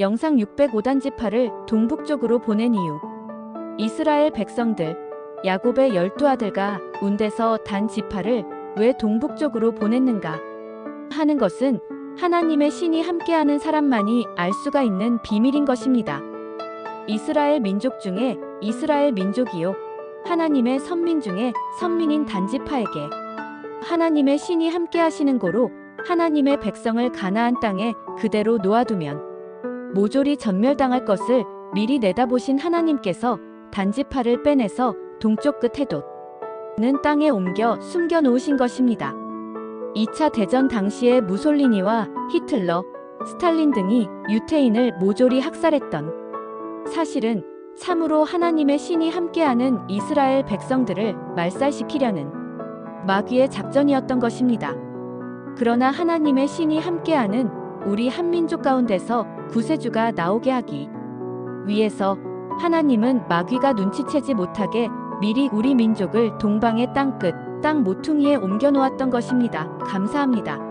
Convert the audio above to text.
영상 605단 지파를 동북쪽으로 보낸 이유. 이스라엘 백성들, 야곱의 열두 아들과 운데서 단 지파를 왜 동북쪽으로 보냈는가 하는 것은 하나님의 신이 함께하는 사람만이 알 수가 있는 비밀인 것입니다. 이스라엘 민족 중에 이스라엘 민족이요. 하나님의 선민 중에 선민인 단지파에게 하나님의 신이 함께 하시는 고로 하나님의 백성을 가나안 땅에 그대로 놓아두면 모조리 전멸당할 것을 미리 내다보신 하나님께서 단지파를 빼내서 동쪽 끝 해돋는 땅에 옮겨 숨겨 놓으신 것입니다. 2차 대전 당시에 무솔리니와 히틀러, 스탈린 등이 유태인을 모조리 학살했던 사실은 참으로 하나님의 신이 함께하는 이스라엘 백성들을 말살시키려는 마귀의 작전이었던 것입니다. 그러나 하나님의 신이 함께하는 우리 한민족 가운데서 구세주가 나오게 하기 위해서 하나님은 마귀가 눈치채지 못하게 미리 우리 민족을 동방의 땅끝, 땅 모퉁이에 옮겨 놓았던 것입니다. 감사합니다.